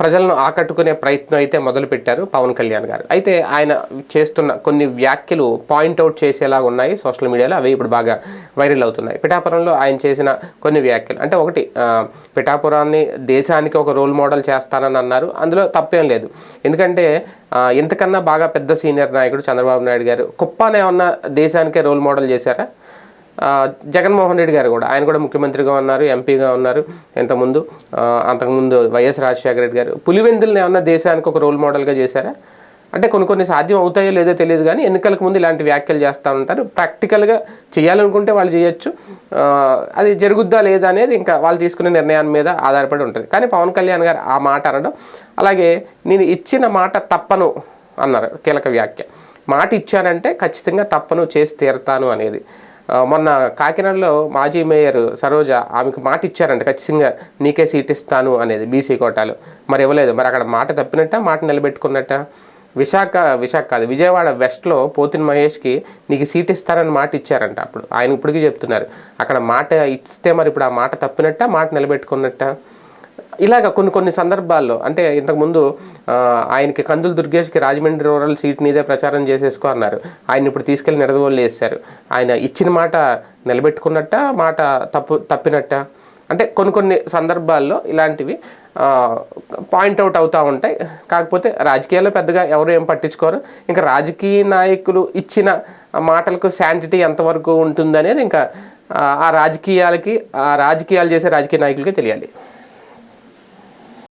ప్రజలను ఆకట్టుకునే ప్రయత్నం అయితే మొదలుపెట్టారు పవన్ కళ్యాణ్ గారు. అయితే ఆయన చేస్తున్న కొన్ని వ్యాఖ్యలు పాయింట్అవుట్ చేసేలా ఉన్నాయి సోషల్ మీడియాలో. అవి ఇప్పుడు బాగా వైరల్ అవుతున్నాయి. పిఠాపురంలో ఆయన చేసిన కొన్ని వ్యాఖ్యలు. అంటే ఒకటి పిఠాపురాన్ని దేశానికి ఒక రోల్ మోడల్ చేస్తానని అన్నారు. అందులో తప్పేం లేదు. ఎందుకంటే ఇంతకన్నా బాగా పెద్ద సీనియర్ నాయకుడు చంద్రబాబు నాయుడు గారు. కుప్పనే ఉన్న దేశానికే రోల్ మోడల్ చేశారా? జగన్మోహన్ రెడ్డి గారు కూడా. ఆయన కూడా ముఖ్యమంత్రిగా ఉన్నారు ఎంపీగా ఉన్నారు ఇంతకుముందు. అంతకుముందు వైఎస్ రాజశేఖర రెడ్డి గారు. పులివెందుల్ని ఏమన్నా దేశానికి ఒక రోల్ మోడల్గా చేశారా? అంటే కొన్ని కొన్ని సాధ్యం అవుతాయో లేదో తెలియదు కానీ ఎన్నికలకు ముందు ఇలాంటి వ్యాఖ్యలు చేస్తూ ఉంటారు. ప్రాక్టికల్గా చేయాలనుకుంటే వాళ్ళు చేయొచ్చు. అది జరుగుద్దా లేదా అనేది ఇంకా వాళ్ళు తీసుకునే నిర్ణయాన్ని మీద ఆధారపడి ఉంటుంది. కానీ పవన్ కళ్యాణ్ గారు ఆ మాట అనడం అలాగే నేను ఇచ్చిన మాట తప్పను అన్నారు కీలక వ్యాఖ్య. మాట ఇచ్చానంటే ఖచ్చితంగా తప్పను చేసి తీరతాను అనేది. మొన్న కాకినాడలో మాజీ మేయర్ సరోజ ఆమెకు మాట ఇచ్చారంట ఖచ్చితంగా నీకే సీట్ ఇస్తాను అనేది బీసీ కోటాలో. మరి ఇవ్వలేదు మరి అక్కడ మాట తప్పినట్ట మాట నిలబెట్టుకున్నట్ట? విశాఖ విశాఖ కాదు విజయవాడ వెస్ట్లో పోతిన్ మహేష్కి నీకు సీట్ ఇస్తారని మాట ఇచ్చారంట అప్పుడు. ఆయన ఇప్పటికీ చెప్తున్నారు అక్కడ మాట ఇస్తే మరి ఇప్పుడు ఆ మాట తప్పినట్ట మాట నిలబెట్టుకున్నట్ట? ఇలాగ కొన్ని కొన్ని సందర్భాల్లో అంటే ఇంతకుముందు ఆయనకి కందులు దుర్గేష్కి రాజమండ్రి రూరల్ సీట్ మీదే ప్రచారం చేసేసుకో అన్నారు. ఆయన ఇప్పుడు తీసుకెళ్ళి నిడదవోళ్ళు చేశారు. ఆయన ఇచ్చిన మాట నిలబెట్టుకున్నట్ట మాట తప్పు తప్పినట్ట? అంటే కొన్ని కొన్ని సందర్భాల్లో ఇలాంటివి పాయింట్అవుట్ అవుతూ ఉంటాయి. కాకపోతే రాజకీయాల్లో పెద్దగా ఎవరు ఏం పట్టించుకోరు. ఇంకా రాజకీయ నాయకులు ఇచ్చిన మాటలకు శాంటిటీ ఎంతవరకు ఉంటుందనేది ఇంకా ఆ, ఆ రాజకీయాలకి ఆ రాజకీయాలు చేసే రాజకీయ నాయకులకే తెలియాలి.